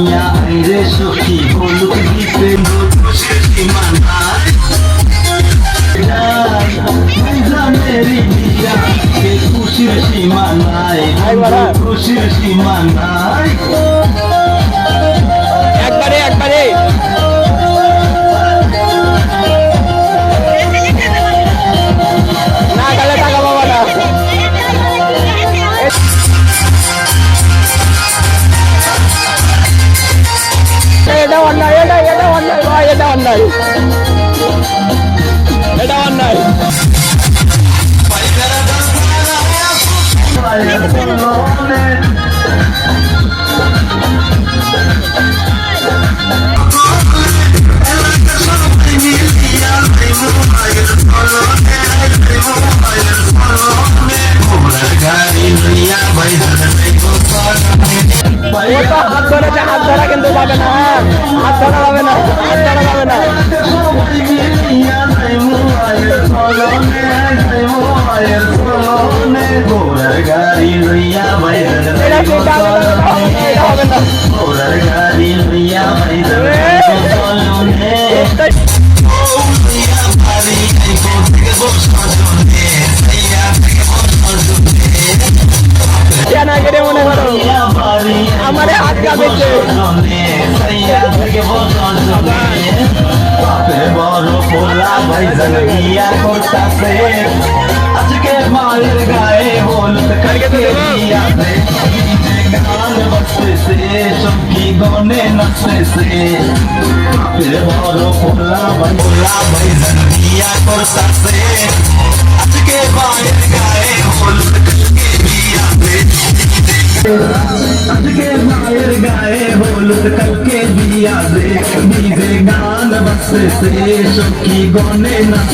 জ্বালানিয়া রে সখী হলুদ দিতে খুশির সীমা নাই খুশির সীমা নাই। একবারে হাত ধরেছে হাত ধরা কিন্তু যাবে না হাত ধরা যাবে না হাত ধরা যাবে না এটা হবে না, আমারে হাত কাঁপেছে আজকে মায়ের গায়ে হলুদ কালকে বিয়াতে গান বসতেছে সঙ্গী গনে নাচতেছে বড় পোলা ভাই পোলা ভাই বিয়া করতেছে আজকে মায়ের গায়ে হলুদ কালকে বিয়াতে আজকে হলুদ কালকে বিয়া দে নিজে গান বসতেছে সখী গনে নাচতে।